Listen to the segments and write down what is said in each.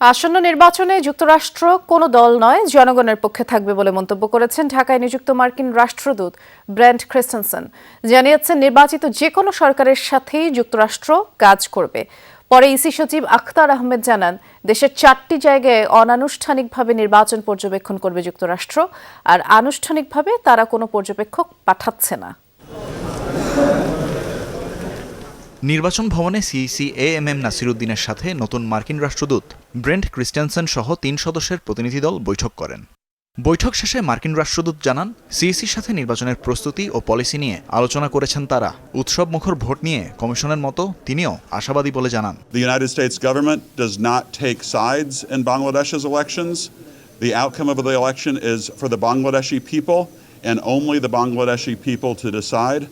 আসন্ন নির্বাচনে যুক্তরাষ্ট্র কোনো দল নয়, জনগণের পক্ষে থাকবে বলে মন্তব্য করেছেন ঢাকায় নিযুক্ত মার্কিন রাষ্ট্রদূত ব্র্যান্ড ক্রিস্টেনসন। জানিয়েছেন, নির্বাচিত যে কোনো সরকারের সাথেই যুক্তরাষ্ট্র কাজ করবে। পরে ইসি সচিব আখতার আহমেদ জানান, দেশের চারটি জায়গায় অনানুষ্ঠানিকভাবে নির্বাচন পর্যবেক্ষণ করবে যুক্তরাষ্ট্র, আর আনুষ্ঠানিকভাবে তারা কোনো পর্যবেক্ষক পাঠাচ্ছে না। নির্বাচন ভবনে সিইসি এ এম এম নাসিরুদ্দিনের সাথে নতুন মার্কিন রাষ্ট্রদূত ব্রেন্ট ক্রিস্টেনসেন সহ তিন সদস্যের প্রতিনিধি দল বৈঠক করেন বৈঠক শেষে মার্কিন রাষ্ট্রদূত জানান সিইসির সাথে নির্বাচনের প্রস্তুতি ও পলিসি নিয়ে আলোচনা করেছেন তারা উৎসব মুখর ভোট নিয়ে কমিশনের মতো তিনিও আশাবাদী বলে জানান The United States government does not take sides in Bangladesh's elections. The outcome of the election is for the Bangladeshi people and only the Bangladeshi people to decide.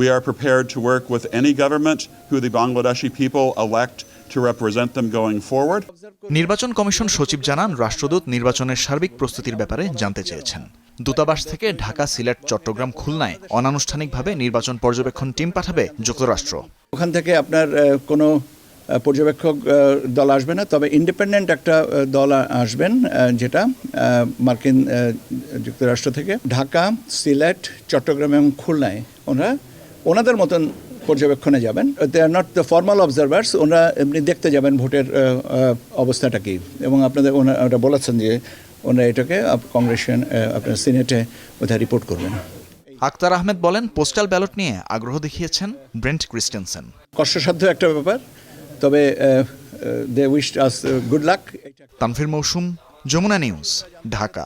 We are prepared to work with any government who the Bangladeshi people elect to represent them going forward. নির্বাচন কমিশন সচিব জানান রাষ্ট্রদূত নির্বাচনের সার্বিক প্রস্তুতির ব্যাপারে জানতে চেয়েছেন। দূতাবাস থেকে ঢাকা সিলেট চট্টগ্রাম খুলনায় অনানুষ্ঠানিকভাবে নির্বাচন পর্যবেক্ষণ টিম পাঠাবে যুক্তরাষ্ট্র। ওখান থেকে আপনার কোনো পর্যবেক্ষক দল আসবে না তবে ইন্ডিপেন্ডেন্ট একটা দল আসবেন যেটা মার্কিন যুক্তরাষ্ট্র থেকে। ঢাকা সিলেট চট্টগ্রাম এবং খুলনায় ওনারা ওনাদের মতন পর্যবেক্ষণে যাবেন। They are not the formal observers ওনারা এমনি দেখতে যাবেন ভোটের অবস্থাটা কি। এবং আপনাদের ওনারা ওটা বলেছেন যে ওনারা এটাকে কংগ্রেশন আপনার সিনেটে ওটা রিপোর্ট করবেন। আক্তার আহমেদ বলেন পোস্টাল ব্যালট নিয়ে আগ্রহ দেখিয়েছেন ব্রেন্ট ক্রিস্টেনসেন। কষ্টসাধ্য একটা ব্যাপার তবে they wish us good luck Tanfir Mousum Jamuna news Dhaka.